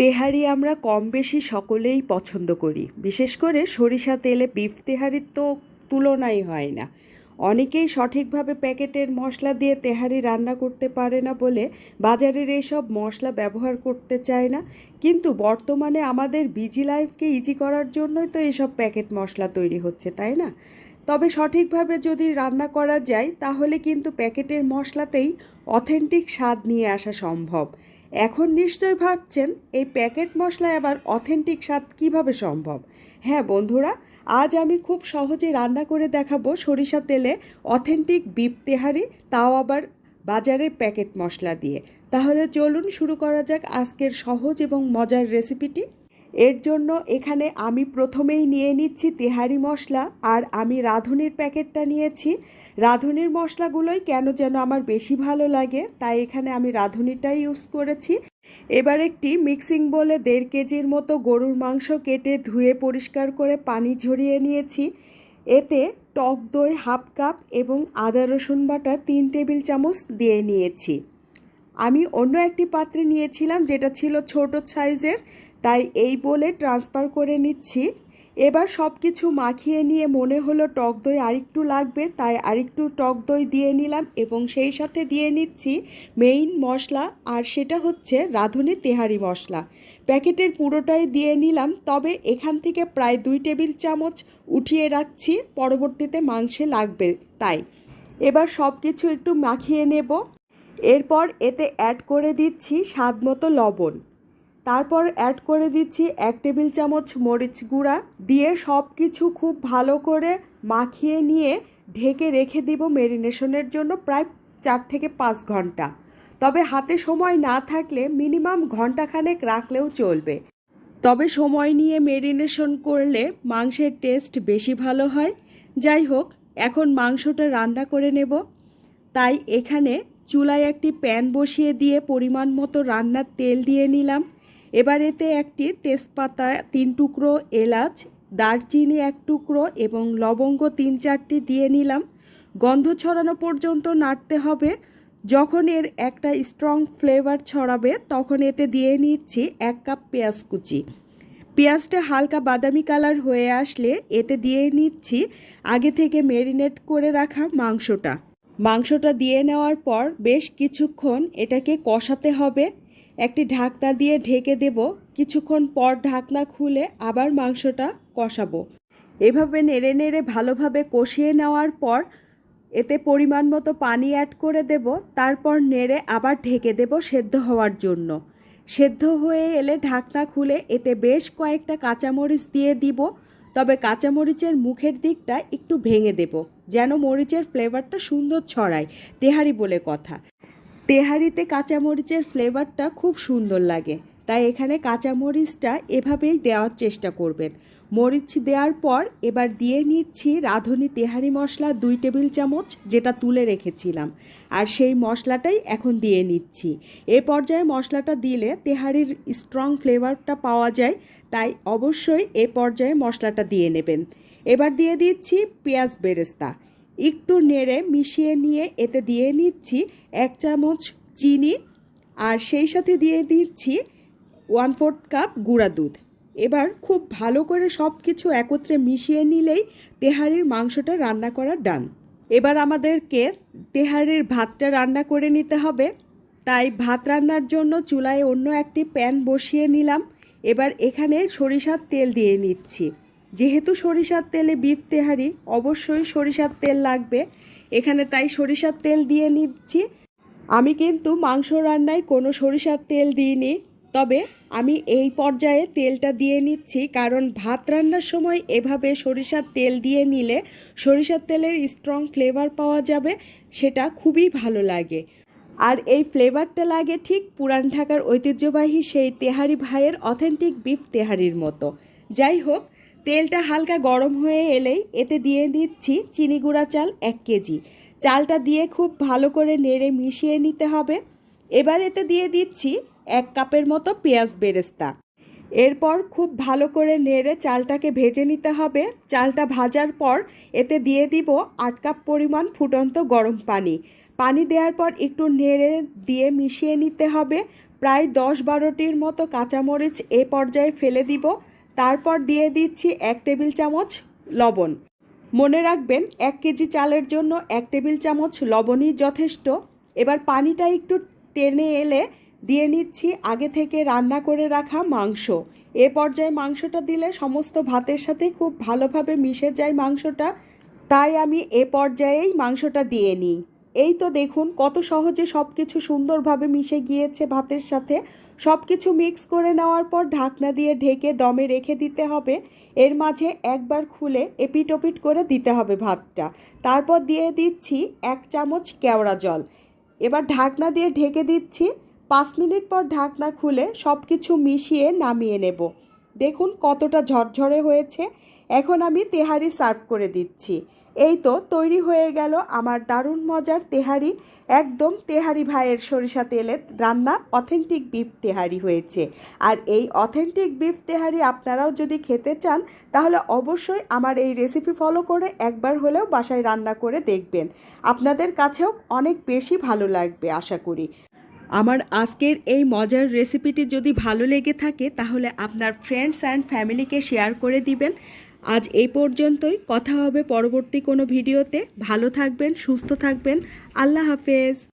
তেহারি আমরা কম বেশি সকলেই পছন্দ করি। বিশেষ করে সরিষা তেলে বিফ তেহারির তো তুলনাই হয় না। অনেকেই সঠিকভাবে প্যাকেটের মশলা দিয়ে তেহারি রান্না করতে পারে না বলে বাজারের এইসব মশলা ব্যবহার করতে চায় না। কিন্তু বর্তমানে আমাদের বিজি লাইফকে ইজি করার জন্যই তো এসব প্যাকেট মশলা তৈরি হচ্ছে, তাই না? তবে সঠিকভাবে যদি রান্না করা যায়, তাহলে কিন্তু প্যাকেটের মশলাতেই অথেন্টিক স্বাদ নিয়ে আসা সম্ভব। এখন নিশ্চয় ভাবছেন এই প্যাকেট মশলায় আবার অথেন্টিক স্বাদ কীভাবে সম্ভব? হ্যাঁ বন্ধুরা, আজ আমি খুব সহজে রান্না করে দেখাবো সরিষা তেলে অথেন্টিক বিপ তেহারি, তাও আবার বাজারের প্যাকেট মশলা দিয়ে। তাহলে চলুন শুরু করা যাক আজকের সহজ এবং মজার রেসিপিটি। এর জন্য এখানে আমি প্রথমেই নিয়ে নিচ্ছি তেহারি মশলা আর আমি রাঁধুনির প্যাকেটটা নিয়েছি। রাঁধুনির মশলাগুলোই কেন যেন আমার বেশি ভালো লাগে, তাই এখানে আমি রাঁধুনিটাই ইউজ করেছি। এবার একটি মিক্সিং বলে দেড় কেজির মতো গরুর মাংস কেটে ধুয়ে পরিষ্কার করে পানি ঝরিয়ে নিয়েছি। এতে টক দই হাফ কাপ এবং আদা রসুন বাটা তিন টেবিল চামচ দিয়ে নিয়েছি। আমি অন্য একটি পাত্রে নিয়েছিলাম, যেটা ছিল ছোট সাইজের, তাই এই বলে ট্রান্সফার করে নিচ্ছি। এবার সব কিছু মাখিয়ে নিয়ে মনে হলো টক দই আরেকটু লাগবে, তাই আরেকটু টক দই দিয়ে নিলাম এবং সেই সাথে দিয়ে নিচ্ছি মেইন মশলা, আর সেটা হচ্ছে রাঁধুনি তেহারি মশলা। প্যাকেটের পুরোটাই দিয়ে নিলাম, তবে এখান থেকে প্রায় দুই টেবিল চামচ উঠিয়ে রাখছি, পরবর্তীতে মাংসে লাগবে তাই। এবার সব কিছু একটু মাখিয়ে নেব। এরপর এতে অ্যাড করে দিচ্ছি স্বাদ মতো লবণ। তারপর অ্যাড করে দিচ্ছি এক টেবিল চামচ মরিচ গুঁড়া দিয়ে সব কিছু খুব ভালো করে মাখিয়ে নিয়ে ঢেকে রেখে দিব মেরিনেশনের জন্য প্রায় চার থেকে পাঁচ ঘণ্টা। তবে হাতে সময় না থাকলে মিনিমাম ঘন্টাখানেক রাখলেও চলবে। তবে সময় নিয়ে মেরিনেশন করলে মাংসের টেস্ট বেশি ভালো হয়। যাই হোক, এখন মাংসটা রান্না করে নেব। তাই এখানে চুলায় একটি প্যান বসিয়ে দিয়ে পরিমাণ মতো রান্নার তেল দিয়ে নিলাম। এবার এতে একটি তেজপাতা, তিন টুকরো এলাচ, দারচিনি এক টুকরো এবং লবঙ্গ তিন চারটি দিয়ে নিলাম। গন্ধ ছড়ানো পর্যন্ত নাড়তে হবে। যখন এর একটা স্ট্রং ফ্লেভার ছড়াবে, তখন এতে দিয়ে নিচ্ছি এক কাপ পেঁয়াজ কুচি। পেঁয়াজটা হালকা বাদামি কালার হয়ে আসলে এতে দিয়ে নিচ্ছি আগে থেকে মেরিনেট করে রাখা মাংসটা। মাংসটা দিয়ে নেওয়ার পর বেশ কিছুক্ষণ এটাকে কষাতে হবে। একটি ঢাকনা দিয়ে ঢেকে দেব। কিছুক্ষণ পর ঢাকনা খুলে আবার মাংসটা কষাবো। এভাবে নেড়ে নেড়ে ভালোভাবে কষিয়ে নেওয়ার পর এতে পরিমাণ মতো পানি অ্যাড করে দেব। তারপর নেড়ে আবার ঢেকে দেব সেদ্ধ হওয়ার জন্য। সেদ্ধ হয়ে এলে ঢাকনা খুলে এতে বেশ কয়েকটা কাঁচামরিচ দিয়ে দিব। তবে কাঁচামরিচের মুখের দিকটা একটু ভেঙে দেব। যেন মরিচের ফ্লেভারটা সুন্দর ছড়ায়, তেহারি বলে কথা। তেহারিতে কাঁচামরিচের ফ্লেভারটা খুব সুন্দর লাগে, তাই এখানে কাঁচামরিচটা এভাবেই দেওয়ার চেষ্টা করবেন। মরিচ দেওয়ার পর এবার দিয়ে নিচ্ছি রাঁধুনি তেহারি মশলা দুই টেবিল চামচ, যেটা তুলে রেখেছিলাম। আর সেই মশলাটাই এখন দিয়ে নিচ্ছি। এ পর্যায়ে মশলাটা দিলে তেহারির স্ট্রং ফ্লেভারটা পাওয়া যায়, তাই অবশ্যই এ পর্যায়ে মশলাটা দিয়ে নেবেন। এবার দিয়ে দিচ্ছি পেঁয়াজ বেরেস্তা। একটু নেড়ে মিশিয়ে নিয়ে এতে দিয়ে নিচ্ছি এক চামচ চিনি আর সেই সাথে দিয়ে দিচ্ছি ওয়ান ফোর্থ কাপ গুঁড়া দুধ। এবার খুব ভালো করে সব কিছু একত্রে মিশিয়ে নিলেই তেহারির মাংসটা রান্না করা ডান। এবার আমাদেরকে তেহারির ভাতটা রান্না করে নিতে হবে। তাই ভাত রান্নার জন্য চুলায় অন্য একটি প্যান বসিয়ে নিলাম। এবার এখানে সরিষার তেল দিয়ে নিচ্ছি। যেহেতু সরিষার তেলে বিফ তেহারি, অবশ্যই সরিষার তেল লাগবে। এখানে তাই সরিষার তেল দিয়ে নিচ্ছি। আমি কিন্তু মাংস রান্নায় কোনো সরিষার তেল দিইনি, তবে আমি এই পর্যায়ে তেলটা দিয়ে নিচ্ছি, কারণ ভাত রান্নার সময় এভাবে সরিষার তেল দিয়ে নিলে সরিষার তেলের স্ট্রং ফ্লেভার পাওয়া যাবে, সেটা খুবই ভালো লাগে। আর এই ফ্লেভারটা লাগে ঠিক পুরান ঢাকার ঐতিহ্যবাহী সেই তেহারি ভাইয়ের অথেন্টিক বিফ তেহারির মতো। যাই হোক তেলটা হালকা গরম হয়ে এলেই এতে দিয়ে দিচ্ছি চিনি গুঁড়া চাল এক কেজি। চালটা দিয়ে খুব ভালো করে নেড়ে মিশিয়ে নিতে হবে। এবার এতে দিয়ে দিচ্ছি এক কাপের মতো পেঁয়াজ বেরেস্তা। এরপর খুব ভালো করে নেড়ে চালটাকে ভেজে নিতে হবে। চালটা ভাজার পর এতে দিয়ে দিব আট কাপ পরিমাণ ফুটন্ত গরম পানি। পানি দেওয়ার পর একটু নেড়ে দিয়ে মিশিয়ে নিতে হবে। প্রায় দশ বারোটির মতো কাঁচামরিচ এ পর্যায়ে ফেলে দিব। তারপর দিয়ে দিচ্ছি এক টেবিল চামচ লবণ। মনে রাখবেন, এক কেজি চালের জন্য এক টেবিল চামচ লবণই যথেষ্ট। এবার পানিটা একটু টেনে এলে দিয়ে নিচ্ছি আগে থেকে রান্না করে রাখা মাংস। এ পর্যায়ে মাংসটা দিলে সমস্ত ভাতের সাথে খুব ভালোভাবে মিশে যায় মাংসটা। তাই আমি এ পর্যায়েই মাংসটা দিয়ে নিই। এই তো দেখুন কত সহজে সব কিছু সুন্দরভাবে মিশে গিয়েছে ভাতের সাথে। সব কিছু মিক্স করে নেওয়ার পর ঢাকনা দিয়ে ঢেকে দমে রেখে দিতে হবে। এর মাঝে একবার খুলে এপিট ওপিট করে দিতে হবে ভাতটা। তারপর দিয়ে দিচ্ছি এক চামচ কেওড়া জল। এবার ঢাকনা দিয়ে ঢেকে দিচ্ছি। পাঁচ মিনিট পর ঢাকনা খুলে সব কিছু মিশিয়ে নামিয়ে নেব। দেখুন কতটা ঝরঝরে হয়েছে। এখন আমি তেহারি সার্ভ করে দিচ্ছি। এই তো তৈরি হয়ে গেল আমার দারুণ মজার তেহারি। একদম তেহারি ভাইয়ের সরিষা তেলের রান্না অথেন্টিক বিফ তেহারি হয়েছে। আর এই অথেন্টিক বিফ তেহারি আপনারাও যদি খেতে চান, তাহলে অবশ্যই আমার এই রেসিপি ফলো করে একবার হলেও বাসায় রান্না করে দেখবেন। আপনাদের কাছেও অনেক বেশি ভালো লাগবে আশা করি। আমার আজকের এই মজার রেসিপিটি যদি ভালো লেগে থাকে, তাহলে আপনার ফ্রেন্ডস অ্যান্ড ফ্যামিলিকে শেয়ার করে দিবেন। আজ এই পর্যন্তই। কথা হবে পরবর্তী কোনো ভিডিওতে। ভালো থাকবেন সুস্থ থাকবেন। আল্লাহ হাফেজ।